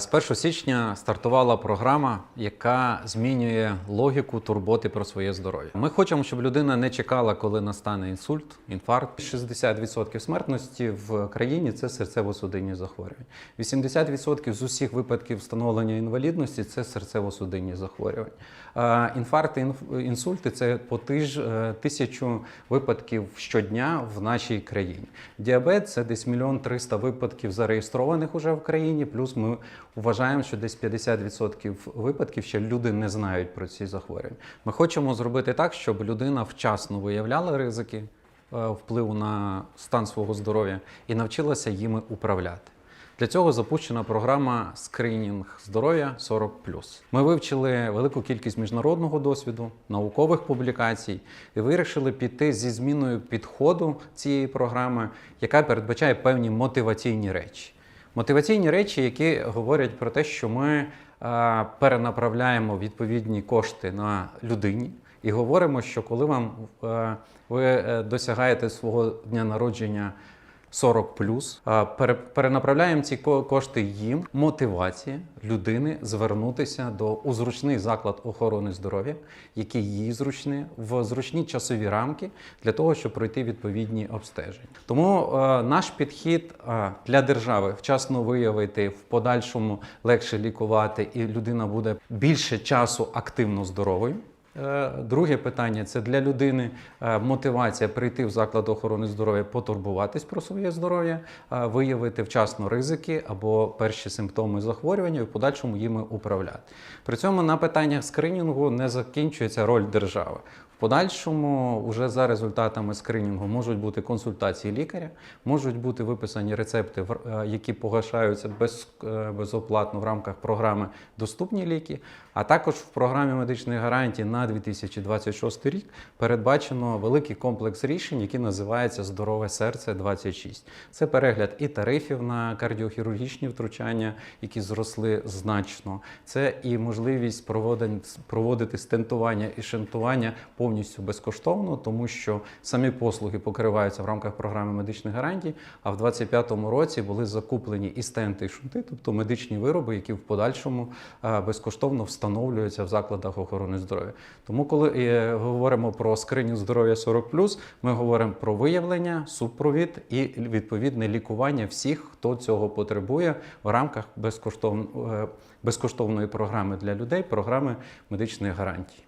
З 1 січня стартувала програма, яка змінює логіку турботи про своє здоров'я. Ми хочемо, щоб людина не чекала, коли настане інсульт, інфаркт. 60% смертності в країні це серцево-судинні захворювання. 80% з усіх випадків встановлення інвалідності це серцево-судинні захворювання. А Інфаркти, інф- інсульти це по тиж, е, тисячу випадків щодня в нашій країні. Діабет це десь мільйон триста випадків зареєстрованих уже в країні. Плюс ми вважаємо, що десь 50% випадків ще люди не знають про ці захворювання. Ми хочемо зробити так, щоб людина вчасно виявляла ризики е, впливу на стан свого здоров'я і навчилася їми управляти. Для цього запущена програма скринінг здоров'я 40 Ми вивчили велику кількість міжнародного досвіду, наукових публікацій і вирішили піти зі зміною підходу цієї програми, яка передбачає певні мотиваційні речі. Мотиваційні речі, які говорять про те, що ми е, перенаправляємо відповідні кошти на людині, і говоримо, що коли вам е, ви е, досягаєте свого дня народження 40 перенаправляємо ці кошти їм. Мотивація людини звернутися до у зручний заклад охорони здоров'я, який їй зручний, в зручні часові рамки для того, щоб пройти відповідні обстеження. Тому е, наш підхід е, для держави вчасно виявити, в подальшому легше лікувати, і людина буде більше часу активно здоровою. Е, Друге питання це для людини е, мотивація прийти в заклад охорони здоров'я, потурбуватись про своє здоров'я, е, виявити вчасно ризики або перші симптоми захворювання і в подальшому їми управляти. При цьому на питаннях скринінгу не закінчується роль держави. Подальшому, вже за результатами скринінгу, можуть бути консультації лікаря, можуть бути виписані рецепти, е, які погашаються без, е, безоплатно в рамках програми Доступні ліки. А також в програмі медичних гарантій на 2026 рік передбачено великий комплекс рішень, який називається Здорове серце 26. Це перегляд і тарифів на кардіохірургічні втручання, які зросли значно. Це і можливість проводити стентування і шентування повністю безкоштовно, тому що самі послуги покриваються в рамках програми медичних гарантій. А в 2025 році були закуплені і стенти, і шунти, тобто медичні вироби, які в подальшому е, безкоштовно встановлюються в закладах охорони здоров'я. Тому, коли е, говоримо про скринінг здоров'я 40+, ми говоримо про виявлення, супровід і відповідне лікування всіх, хто цього потребує в рамках е, безкоштовної програми для людей, програми медичних гарантій.